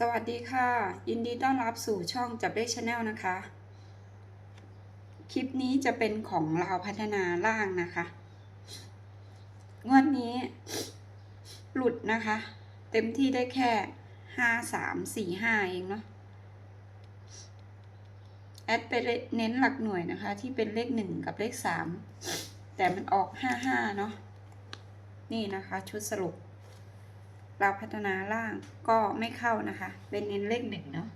สวัสดีค่ะ ยินดีต้อนรับสู่ช่องจับได้ชาแนลนะคะ คลิปนี้จะเป็นของเราพัฒนาล่างนะคะงวดนี้ หลุดนะคะ เต็มที่ได้แค่ห้าสามสี่ห้าเองเนาะแอดไปเน้นหลักหน่วยนะคะ ที่เป็นเลขหนึ่งกับเลขสามแต่มันออกห้าห้าเนาะนี่นะคะ ชุดสรุป เราพัฒนาล่างก็ไม่เข้านะคะ เป็นเน้นเลขหนึ่งเนาะ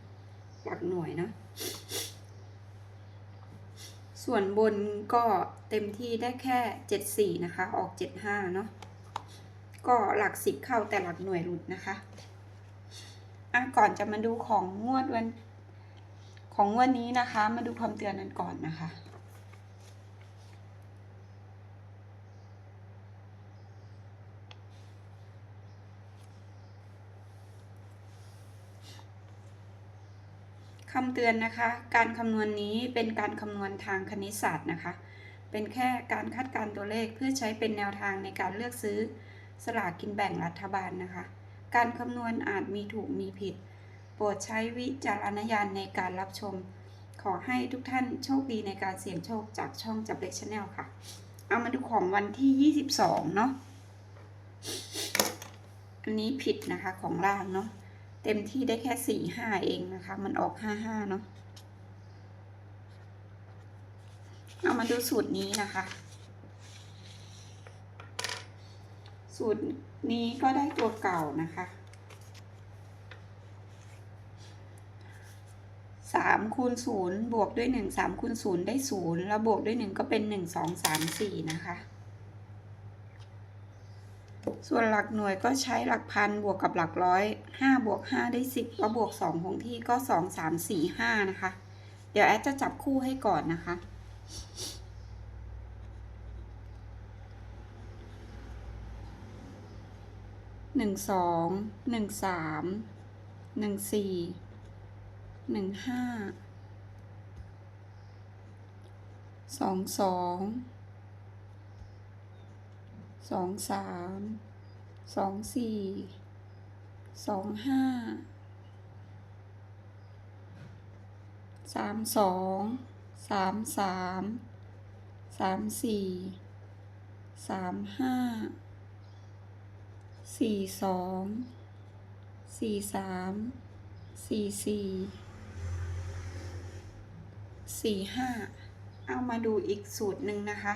หลักหน่วยเนาะส่วนบนก็เต็มที่ได้แค่เจ็ดสี่นะคะ ออกเจ็ดห้าเนาะก็หลักสิบเข้าแต่หลักหน่วยหลุดนะคะอะก่อนจะมาดูของงวดวันของงวดนี้นะคะ มาดูคำเตือนนั้นก่อนนะคะ คำเตือนนะคะ การคำนวณนี้เป็นการคำนวณทางคณิตศาสตร์นะคะ เป็นแค่การคาดการตัวเลขเพื่อใช้เป็นแนวทางในการเลือกซื้อสลากกินแบ่งรัฐบาลนะคะ การคำนวณอาจมีถูกมีผิด โปรดใช้วิจารณญาณในการรับชม ขอให้ทุกท่านโชคดีในการเสี่ยงโชคจากช่องจับเล็กชาแนลค่ะ เอามาดูของวันที่ 22 เนาะ อันนี้ผิดนะคะของล่างเนาะ เต็มที่ได้แค่สี่ห้าเองนะคะ มันออกห้าห้าเนาะเอามาดูสูตรนี้นะคะ สูตรนี้ก็ได้ตัวเก่านะคะสามคูณศูนย์บวกด้วยหนึ่งสามคูณศูนย์ได้ศูนย์แล้วบวกด้วยหนึ่งก็เป็นหนึ่งสองสามสี่นะคะ ส่วนหลักหน่วยก็ใช้หลักพันบวกกับหลักร้อยห้าบวกห้าได้สิบก็บวกสองคงที่ก็สองสามสี่ห้านะคะ เดี๋ยวแอดจะจับคู่ให้ก่อนนะคะ หนึ่งสองหนึ่งสามหนึ่งสี่หนึ่งห้าสองสอง สองสามสองสี่สองห้าสามสองสามสามสามสี่สามห้าสี่สองสี่สามสี่สี่สี่ห้าเอามาดูอีกสูตรหนึ่งนะคะ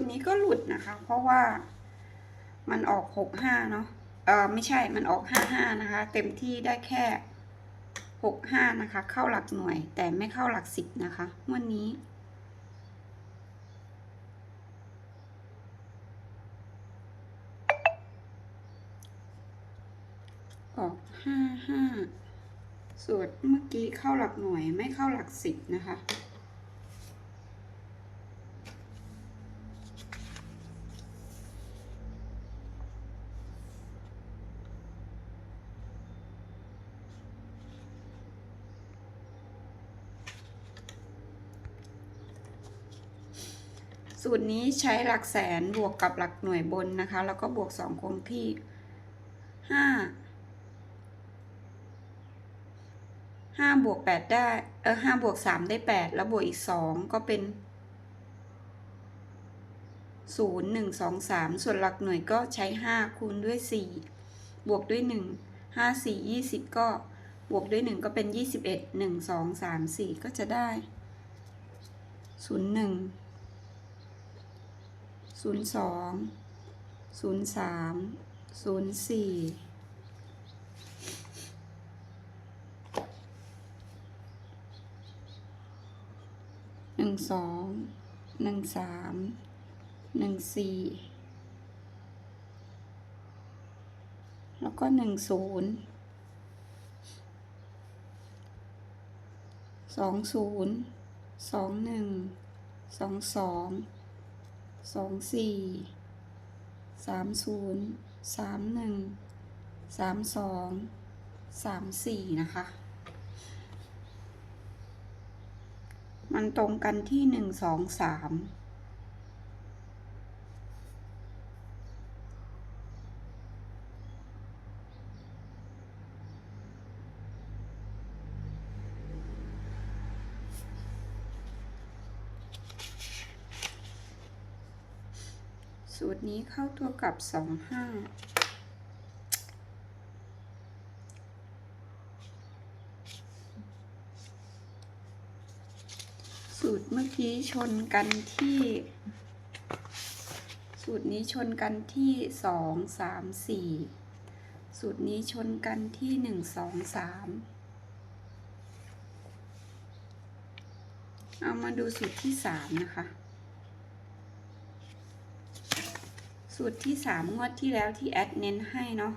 ตรนี้ก็หลุดนะคะ เพราะว่ามันออกหกห้าเนาะเออไม่ใช่มันออกห้าห้านะคะ เต็มที่ได้แค่หกห้านะคะ เข้าหลักหน่วย แต่ไม่เข้าหลักสิบนะคะวันนี้ออกห้าห้าส่วนเมื่อกี้เข้าหลักหน่วยไม่เข้าหลักสิบนะคะ สูตรนี้ใช้หลักแสนบวกกับหลักหน่วยบนนะคะ แล้วก็บวกสองคงที่ห้าห้าบวกแปดได้ เออห้าบวกสามได้แปดแล้วบวกอีกสองก็เป็นศูนย์หนึ่งสองสามส่วนหลักหน่วยก็ใช้ห้าคูณด้วยสี่บวกด้วยหนึ่งห้าสี่ยี่สิบก็บวกด้วยหนึ่งก็เป็นยี่สิบเอ็ดหนึ่งสองสามสี่ก็จะได้ศูนย์หนึ่ง ศูนย์สองศูนย์สามศูนย์สี่หนึ่งสองหนึ่งสามหนึ่งสี่แล้วก็หนึ่งศูนย์สองศูนย์สองหนึ่งสองสอง สองสี่สามศูนย์สามหนึ่งสามสองสามสี่นะคะ มันตรงกันที่หนึ่งสองสาม นี้เข้าตัวกับสองห้าสูตรเมื่อกี้ชนกันที่ สูตรนี้ชนกันที่สองสามสี่สูตรนี้ชนกันที่หนึ่งสองสามเอามาดูสูตรที่สามนะคะ สูตรที่สามงวดที่แล้วที่แอดเน้นให้เนาะ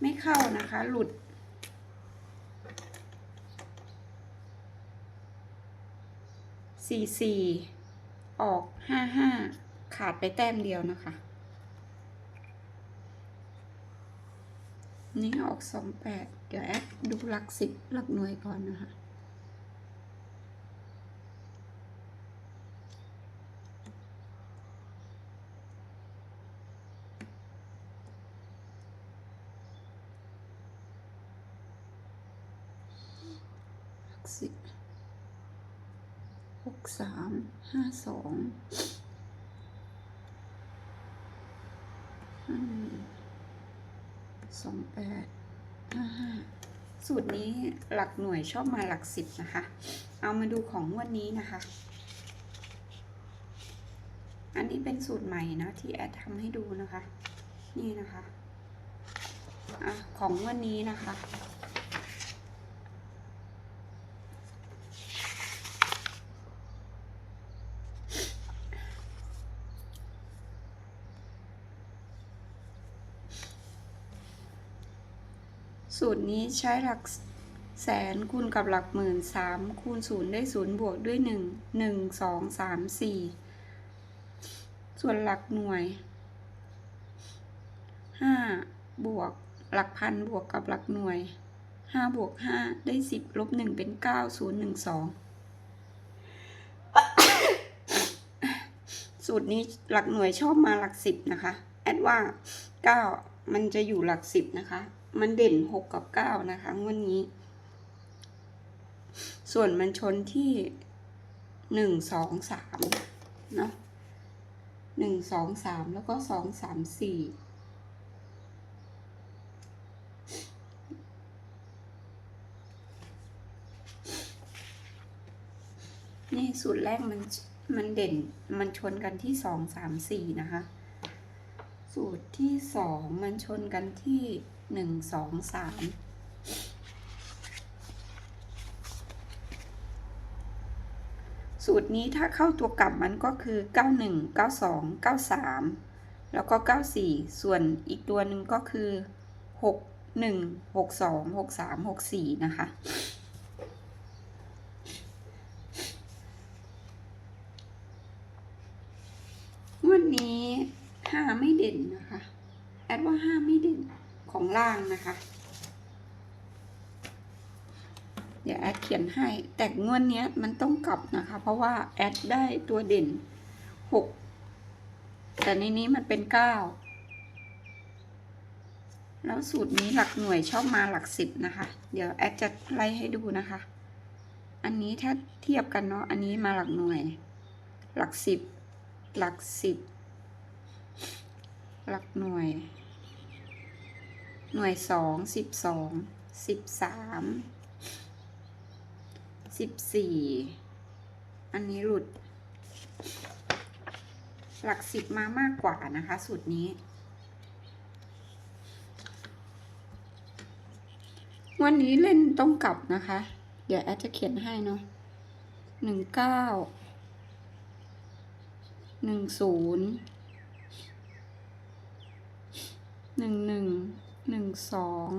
ไม่เข้านะคะ หลุด สี่สี่ออกห้าห้าขาดไปแต้มเดียวนะคะ นี่ออกสองแปดเดี๋ยวแอดดูหลักสิบหลักหน่วยก่อนนะคะ สิบหกสามห้าสองห้าสองแปดห้าห้าสูตรนี้หลักหน่วยชอบมาหลักสิบนะคะ เอามาดูของงวดนี้นะคะ อันนี้เป็นสูตรใหม่นะที่แอดทำให้ดูนะคะ นี่นะคะอะของวันนี้นะคะ สูตรนี้ใช้หลักแสนคูณกับหลักหมื่นสามคูณศูนย์ได้ศูนย์บวกด้วยหนึ่งหนึ่งสองสามสี่ส่วนหลักหน่วยห้าบวกหลักพันบวกกับหลักหน่วยห้าบวกห้าได้สิบลบหนึ่งเป็นเก้าศูนย์หนึ่งสองสูตรนี้หลักหน่วยชอบมาหลักสิบนะคะ แอดว่าเก้ามันจะอยู่หลักสิบนะคะ มันเด่นหกกับเก้านะคะงวดนนี้ ส่วนมันชนที่หนึ่งสองสามเนาะหนึ่งสองสามแล้วก็สองสามสี่นี่สูตรแรกมันมันเด่นมันชนกันที่สองสามสี่นะคะ สูตรที่สองมันชนกันที่ หนึ่งสองสามสูตรนี้ถ้าเข้าตัวกลับมันก็คือ 91 92 93 แล้วก็ 94 ส่วนอีกตัวหนึ่งก็คือ 61 62 63 64 นะคะ งวดนี้ห้าไม่เด่นนะคะ แอดว่าห้าไม่เด่นของ ล่างนะคะ เดี๋ยวแอดเขียนให้ แต่งวดนี้มันต้องกลับนะคะ เพราะว่าแอดได้ตัวเด่นหกแต่ในนี้มันเป็นเก้าแล้วสูตรนี้หลักหน่วยชอบมาหลักสิบนะคะ เดี๋ยวแอดจะไล่ให้ดูนะคะ อันนี้ถ้าเทียบกันเนาะ อันนี้มาหลักหน่วย หลักสิบ หลักสิบ หลักหน่วย หน่วยสองสิบสองสิบสามสิบสี่อันนี้หลุด หลักสิบมามากกว่านะคะ สูตรนี้วันนี้เล่นต้องกลับนะคะ เดี๋ยวแอดจะเขียนให้เนาะหนึ่งเก้า หนึ่งศูนย์ หนึ่งหนึ่ง หนึ่งสอง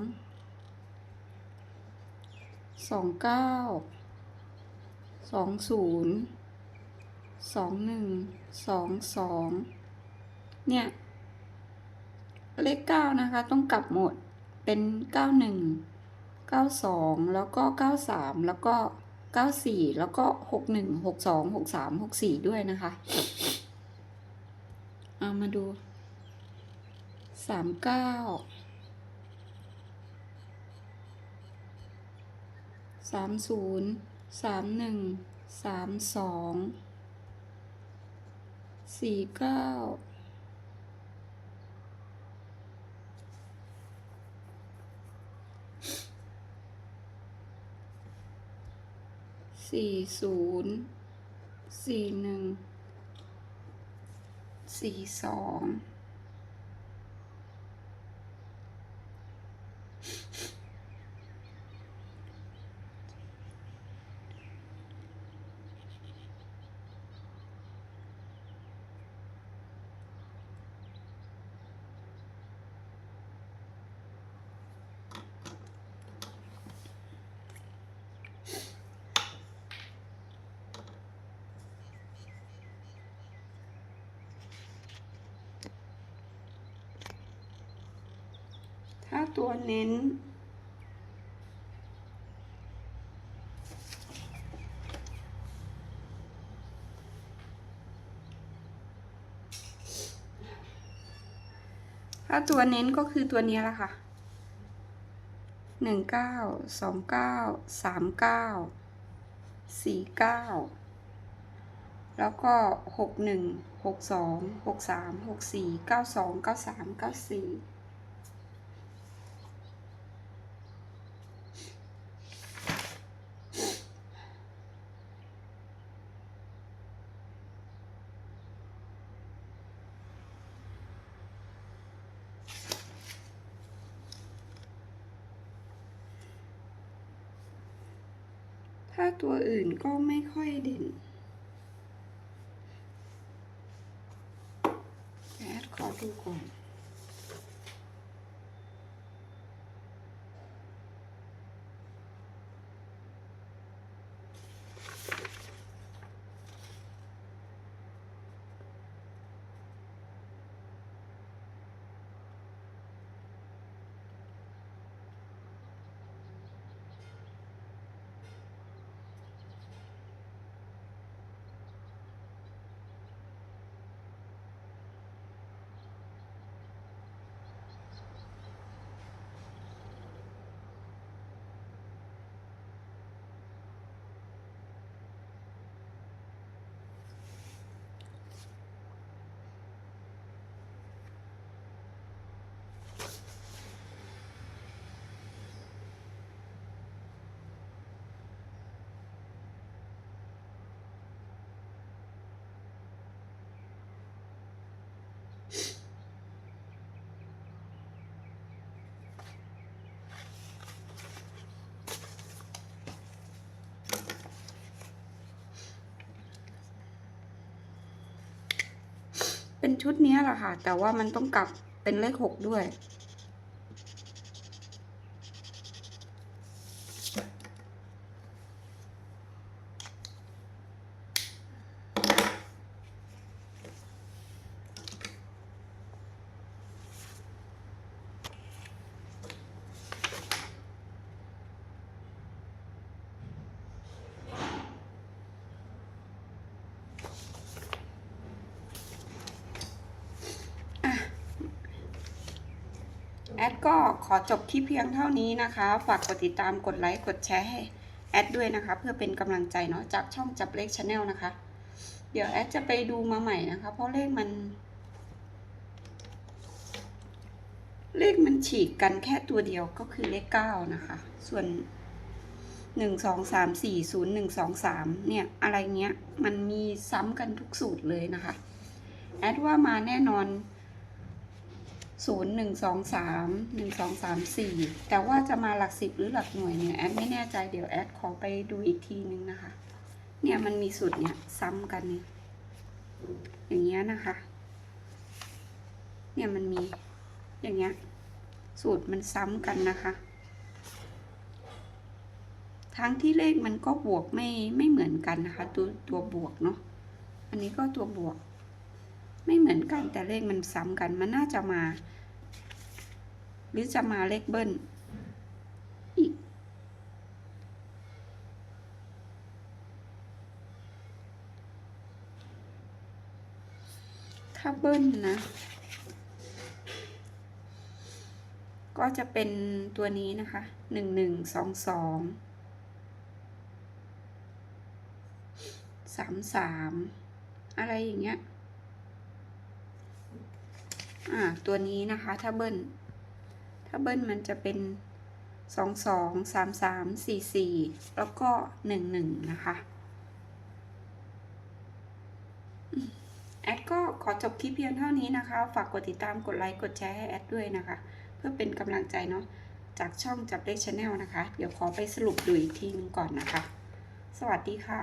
สองเก้าสองศูนย์สองหนึ่งสองสองเนี่ย เลขเก้านะคะ ต้องกลับหมดเป็นเก้าหนึ่งเก้าสองแล้วก็เก้าสามแล้วก็เก้าสี่แล้วก็หกหนึ่งหกสองหกสามหกสี่ด้วยนะคะเอามาดูสามเก้า สามศูนย์สามหนึ่งสามสองสี่เก้าสี่ศูนย์สี่หนึ่งสี่สอง ตัวเน้น ถ้าตัวเน้นก็คือตัวนี้ละค่ะหนึ่งเก้าสองเก้าสามเก้าสี่เก้าแล้วก็หกหนึ่งหกสองหกสามหกสี่เก้าสองเก้าสามเก้าสี่ ถ้าตัวอื่นก็ไม่ค่อยเด่นแอดขอดูก่อน เป็นชุดนี้แหละค่ะ แต่ว่ามันต้องกลับเป็นเลขหกด้วย แอดก็ขอจบที่เพียงเท่านี้นะคะ ฝากกดติดตามกดไลค์กดแชร์ให้แอดด้วยนะคะ เพื่อเป็นกำลังใจเนาะจากช่องจับเลขชาแนลนะคะ เดี๋ยวแอดจะไปดูมาใหม่นะคะ เพราะเลขมัน เลขมันฉีกกันแค่ตัวเดียวก็คือเลขเก้านะคะ ส่วนหนึ่งสองสามสี่ศูนย์หนึ่งสองสามเนี่ยอะไรเงี้ยมันมีซ้ำกันทุกสูตรเลยนะคะ แอดว่ามาแน่นอน ศูนย์หนึ่งสองสามหนึ่งสองสามสี่แต่ว่าจะมาหลักสิบหรือหลักหน่วยเนี่ยแอดไม่แน่ใจเดี๋ยวแอดขอไปดูอีกทีนึงนะคะ เนี่ยมันมีสูตรเนี่ยซ้ำกันนี่อย่างเงี้ยนะคะ เนี่ยมันมีอย่างเงี้ยสูตรมันซ้ำกันนะคะ ทั้งที่เลขมันก็บวกไม่ไม่เหมือนกันนะคะ ตัวตัวบวกเนาะอันนี้ก็ตัวบวก ไม่เหมือนกันแต่เลขมันซ้ำกันมันน่าจะมา หรือจะมาเลขเบิ้ลอีกถ้าเบิ้ลนะ ก็จะเป็นตัวนี้นะคะหนึ่งหนึ่งสองสองสามสามอะไรอย่างเงี้ย อ่าตัวนี้นะคะถ้าเบิ้ลถ้าเบิ้ลมันจะเป็นสองสองสามสามสี่สี่แล้วก็หนึ่งหนึ่งนะคะ แอดก็ขอจบคลิปเพียงเท่านี้นะคะ ฝากกดติดตามกดไลค์กดแชร์ให้แอดด้วยนะคะ เพื่อเป็นกำลังใจเนาะจากช่องจับเลขชาแนลนะคะ เดี๋ยวขอไปสรุปดูอีกทีนึงก่อนนะคะ สวัสดีค่ะ